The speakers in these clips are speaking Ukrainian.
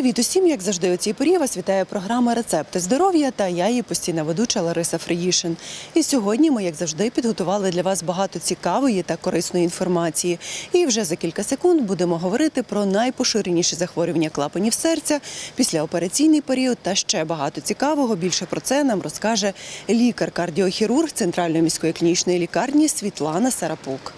Привіт усім, як завжди, у цій порі вас вітає програма Рецепти здоров'я та я її постійна ведуча Лариса Фриїшин. І сьогодні ми, як завжди, підготували для вас багато цікавої та корисної інформації. І вже за кілька секунд будемо говорити про найпоширеніші захворювання клапанів серця, післяопераційний період та ще багато цікавого. Більше про це нам розкаже лікар-кардіохірург Центральної міської клінічної лікарні Світлана Сарапук.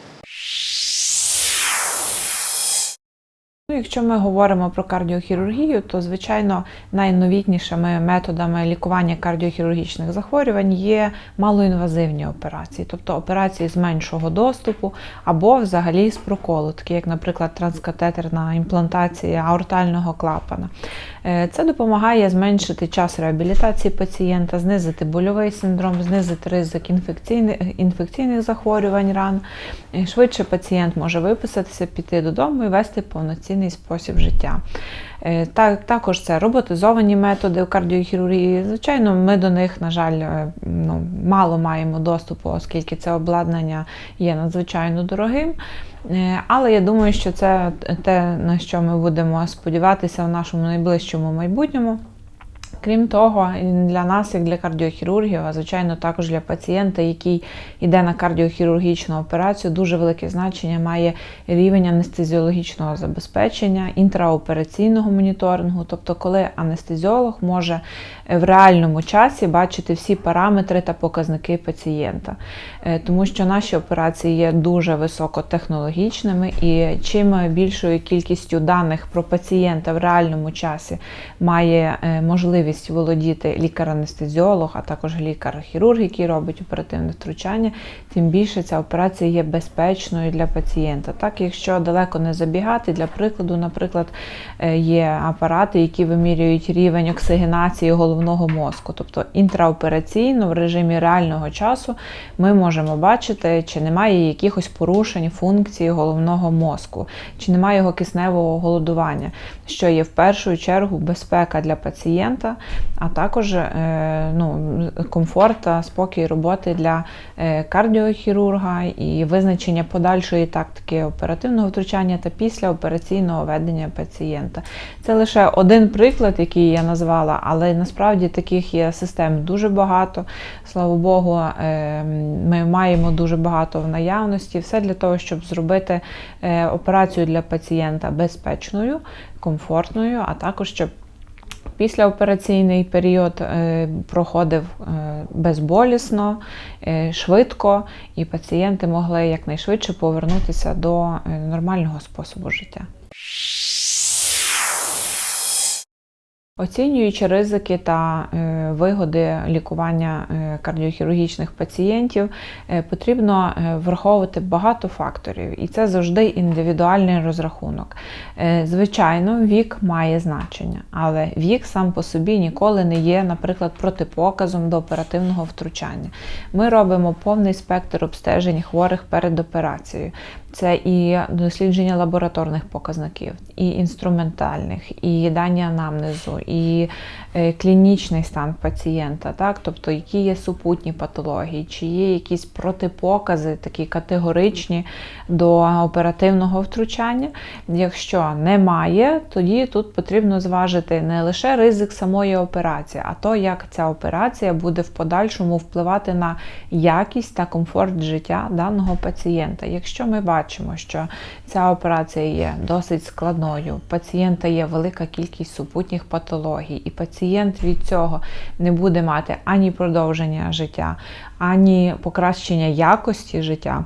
Ну, якщо ми говоримо про кардіохірургію, то звичайно найновітнішими методами лікування кардіохірургічних захворювань є малоінвазивні операції, тобто операції з меншого доступу або взагалі з проколу, такі як, наприклад, транскатетерна імплантація аортального клапана. Е, Це допомагає зменшити час реабілітації пацієнта, знизити больовий синдром, знизити ризик інфекційних, інфекційних захворювань ран. Е, Швидше пацієнт може виписатися, піти додому і вести повноцінний спосіб життя. Так, Також це роботизовані методи у кардіохірургії. Звичайно, ми до них, на жаль, е, ну, мало маємо доступу, оскільки це обладнання є надзвичайно дорогим. Е, Але я думаю, що це те, на що ми будемо сподіватися в нашому найближчому майбутньому. Крім того, для нас, як для кардіохірургів, а звичайно, також для пацієнта, який йде на кардіохірургічну операцію, дуже велике значення має рівень анестезіологічного забезпечення, інтраопераційного моніторингу, тобто, коли анестезіолог може в реальному часі бачити всі параметри та показники пацієнта, Е, тому що наші операції є дуже високотехнологічними, і чим більшою кількістю даних про пацієнта в реальному часі має е, можливість володіти лікар-анестезіолог, а також лікар-хірург, який робить оперативне втручання, тим більше ця операція є безпечною для пацієнта. Так, якщо далеко не забігати, для прикладу, наприклад, е, є апарати, які вимірюють рівень оксигенації головного мозку, тобто інтраопераційно в режимі реального часу ми можемо бачити, чи немає якихось порушень функції головного мозку, чи немає його кисневого голодування, що є в першу чергу безпека для пацієнта, а також е, ну, комфорт спокій роботи для е, кардіохірурга і визначення подальшої тактики оперативного втручання та післяопераційного ведення пацієнта. Це лише один приклад, який я назвала, але насправді таких є систем дуже багато. Слава Богу, е, ми маємо дуже багато в наявності. Все для того, щоб зробити операцію для пацієнта безпечною, комфортною, а також щоб Післяопераційний період е, проходив е, безболісно, е, швидко, і пацієнти могли якнайшвидше повернутися до нормального способу життя. Оцінюючи ризики та е, вигоди лікування е, кардіохірургічних пацієнтів, е, потрібно враховувати багато факторів, і це завжди індивідуальний розрахунок. Звичайно, вік має значення, але вік сам по собі ніколи не є, наприклад, протипоказом до оперативного втручання. Ми робимо повний спектр обстежень хворих перед операцією. Це і дослідження лабораторних показників, і інструментальних, і дані анамнезу, і е, клінічний стан пацієнта, так? тобто які є супутні патології, чи є якісь протипокази, такі категоричні до оперативного втручання. Якщо немає, тоді тут потрібно зважити не лише ризик самої операції, а то, як ця операція буде в подальшому впливати на якість та комфорт життя даного пацієнта. Якщо ми бачимо, що ця операція є досить складною, у пацієнта є велика кількість супутніх патологій, і пацієнт від цього не буде мати ані продовження життя, ані покращення якості життя.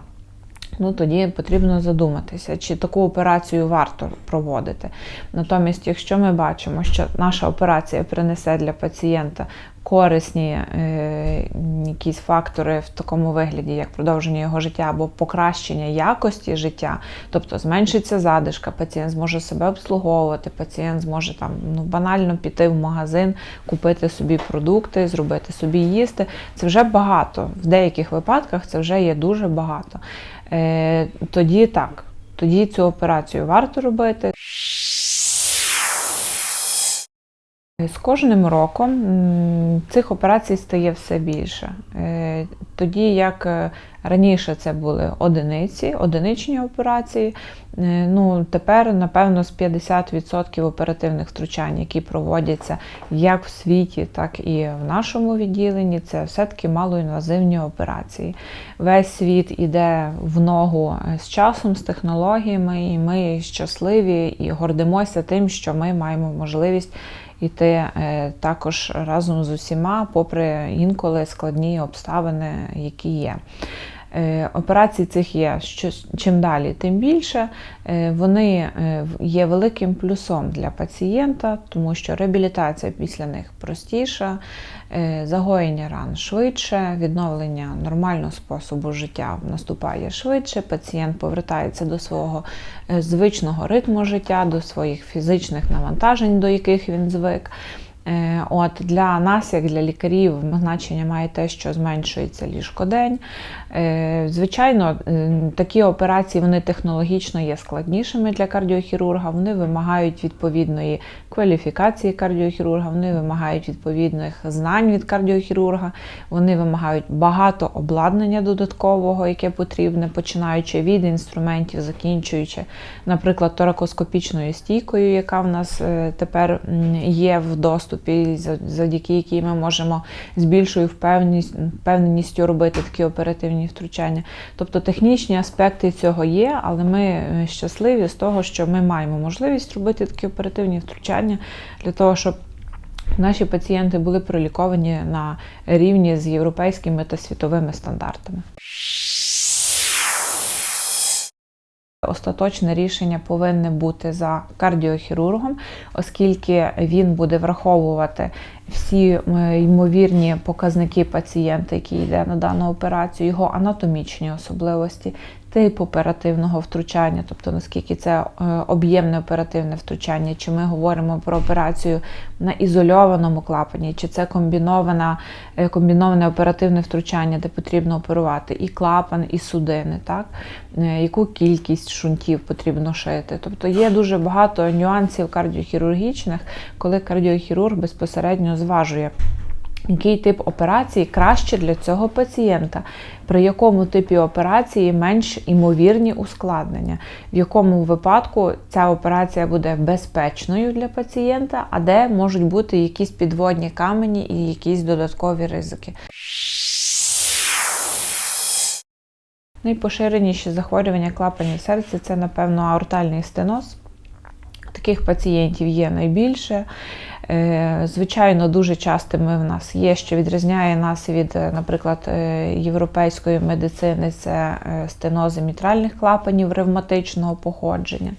Ну, тоді потрібно задуматися, чи таку операцію варто проводити. Натомість, якщо ми бачимо, що наша операція принесе для пацієнта корисні е, якісь фактори в такому вигляді, як продовження його життя або покращення якості життя, тобто зменшиться задишка, пацієнт зможе себе обслуговувати, пацієнт зможе там ну, банально піти в магазин, купити собі продукти, зробити собі їсти. Це вже багато. В деяких випадках це вже є дуже багато. Е, тоді так, тоді цю операцію варто робити. З кожним роком цих операцій стає все більше. Е, Тоді як е, раніше це були одиниці, одиничні операції, е, ну тепер, напевно, з 50% оперативних втручань, які проводяться як в світі, так і в нашому відділенні, це все-таки малоінвазивні операції. Весь світ іде в ногу е, з часом, з технологіями, і ми щасливі і гордимося тим, що ми маємо можливість іти е, також разом з усіма, попри інколи складні обставини, які є. Е, Операцій цих є чим далі, тим більше. Е, Вони е, є великим плюсом для пацієнта, тому що реабілітація після них простіша, загоєння ран швидше, відновлення нормального способу життя наступає швидше. Пацієнт повертається до свого звичного ритму життя, до своїх фізичних навантажень, до яких він звик. Е, От для нас, як для лікарів, значення має те, що зменшується ліжкодень. Е, Звичайно, е, такі операції вони технологічно є складнішими для кардіохірурга. Вони вимагають відповідної кваліфікації кардіохірурга, вони вимагають відповідних знань від кардіохірурга, вони вимагають багато обладнання додаткового, яке потрібне, починаючи від інструментів, закінчуючи, наприклад, торакоскопічною стійкою, яка в нас тепер є в доступі, за- завдяки якій ми можемо з більшою впевненістю робити такі оперативні втручання. Тобто технічні аспекти цього є, але ми е, щасливі з того, що ми маємо можливість робити такі оперативні втручання для того, щоб наші пацієнти були проліковані на рівні з європейськими та світовими стандартами. Остаточне рішення повинне бути за кардіохірургом, оскільки він буде враховувати всі ймовірні показники пацієнта, який йде на дану операцію, його анатомічні особливості, тип оперативного втручання, тобто наскільки це е, об'ємне оперативне втручання, чи ми говоримо про операцію на ізольованому клапані, чи це комбінована, е, комбіноване оперативне втручання, де потрібно оперувати і клапан, і судини, так? Е, яку кількість шунтів потрібно шити. Тобто є дуже багато нюансів кардіохірургічних, коли кардіохірург безпосередньо зважує. Який тип операції краще для цього пацієнта, при якому типі операції менш імовірні ускладнення, в якому випадку ця операція буде безпечною для пацієнта, а де можуть бути якісь підводні камені і якісь додаткові ризики. Найпоширеніші захворювання клапанів серця це, напевно, аортальний стеноз. Таких пацієнтів є найбільше. Е, Звичайно, дуже частими в нас є, що відрізняє нас від, е, наприклад, е, європейської медицини, це стенози мітральних клапанів ревматичного походження.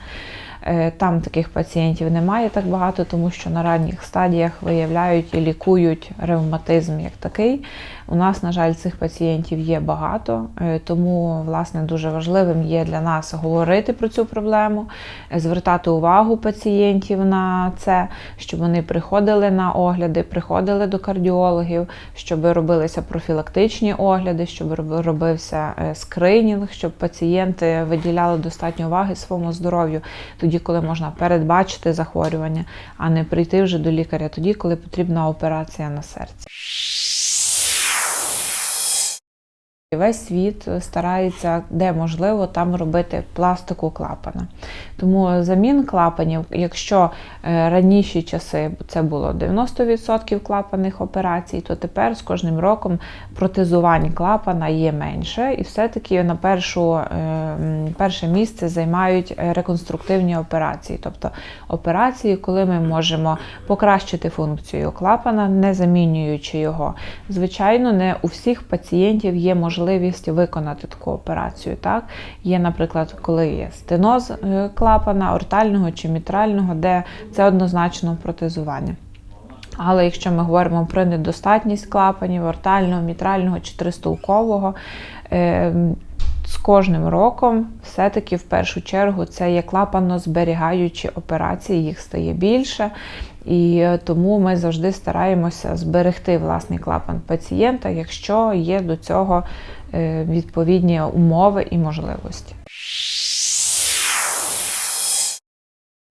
Е, Там таких пацієнтів немає так багато, тому що на ранніх стадіях виявляють і лікують ревматизм як такий. У нас, на жаль, цих пацієнтів є багато, е, тому власне дуже важливим є для нас говорити про цю проблему, звертати увагу пацієнтів на це, щоб вони приходили на огляди, приходили до кардіологів, щоб робилися профілактичні огляди, щоб робився е, скринінг, щоб пацієнти виділяли достатньо уваги своєму здоров'ю тоді, коли можна передбачити захворювання, а не прийти вже до лікаря тоді, коли потрібна операція на серці. Весь світ старається, де можливо, там робити пластику клапана. Тому замін клапанів, якщо е, раніші часи це було 90% клапанних операцій, то тепер з кожним роком протезувань клапана є менше, і все-таки на першу, е, перше місце займають е, реконструктивні операції, тобто операції, коли ми можемо покращити функцію клапана, не замінюючи його. Звичайно, не у всіх пацієнтів є можливість виконати таку операцію. Так? Є, наприклад, коли є стеноз е, клапана, ортального чи мітрального, де це однозначно протезування. Але якщо ми говоримо про недостатність клапанів, ортального, мітрального чи тристолкового, е, з кожним роком все-таки в першу чергу це є клапанно-зберігаючі операції, їх стає більше. І е, тому ми завжди стараємося зберегти власний клапан пацієнта, якщо є до цього е, відповідні умови і можливості.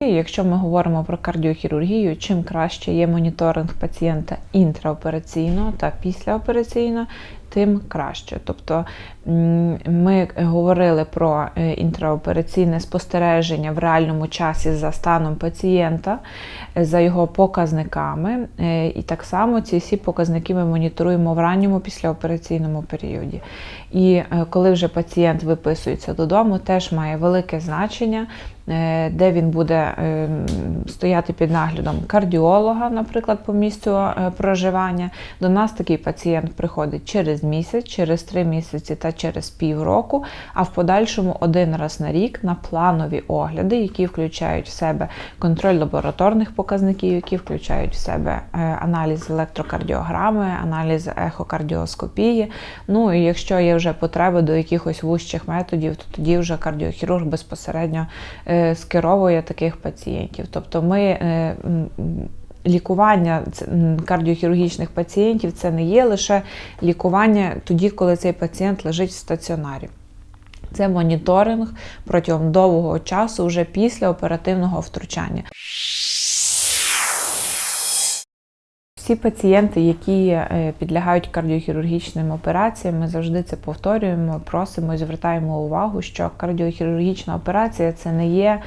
Якщо ми говоримо про кардіохірургію, чим краще є моніторинг пацієнта інтраопераційно та післяопераційно, тим краще. Тобто ми говорили про е, інтраопераційне спостереження в реальному часі за станом пацієнта, е, за його показниками. Е, І так само ці всі показники ми моніторуємо в ранньому післяопераційному періоді. І коли вже пацієнт виписується додому, теж має велике значення, де він буде стояти під наглядом кардіолога, наприклад, по місцю проживання. До нас такий пацієнт приходить через місяць, через три місяці та через півроку, а в подальшому один раз на рік на планові огляди, які включають в себе контроль лабораторних показників, які включають в себе е, аналіз електрокардіограми, аналіз ехокардіоскопії. Ну і якщо є вже потреба до якихось вужчих методів, то тоді вже кардіохірург безпосередньо е, скеровує таких пацієнтів. Тобто ми е, Лікування кардіохірургічних пацієнтів це не є лише лікування тоді, коли цей пацієнт лежить в стаціонарі. Це моніторинг протягом довгого часу вже після оперативного втручання. Всі пацієнти, які е, підлягають кардіохірургічним операціям, ми завжди це повторюємо, просимо і звертаємо увагу, що кардіохірургічна операція це не є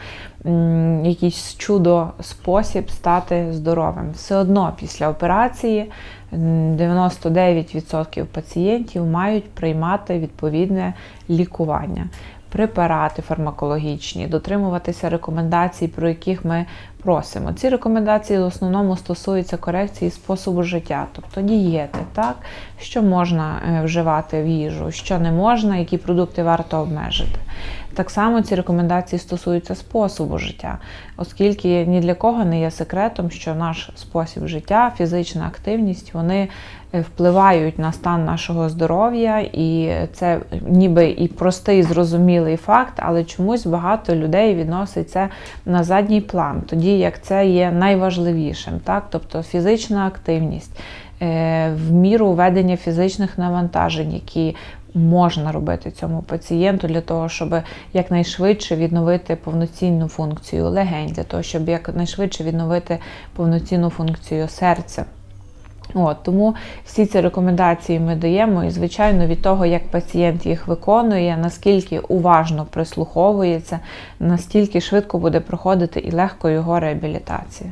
якийсь чудо спосіб стати здоровим. Все одно після операції 99% пацієнтів мають приймати відповідне лікування. Препарати фармакологічні, дотримуватися рекомендацій, про яких ми просимо. Ці рекомендації в основному стосуються корекції способу життя, тобто дієти, так, що можна е, вживати в їжу, що не можна, які продукти варто обмежити. Так само ці рекомендації стосуються способу життя, оскільки ні для кого не є секретом, що наш спосіб життя, фізична активність, вони е, впливають на стан нашого здоров'я, і це ніби і простий зрозумілий факт, але чомусь багато людей відносить це на задній план, тоді як це є найважливішим, так? тобто фізична активність, е, в міру ведення фізичних навантажень, які можна робити цьому пацієнту для того, щоб якнайшвидше відновити повноцінну функцію легень, для того, щоб якнайшвидше відновити повноцінну функцію серця. От, тому всі ці рекомендації ми даємо, і, звичайно, від того, як пацієнт їх виконує, наскільки уважно прислуховується, настільки швидко буде проходити і легко його реабілітація.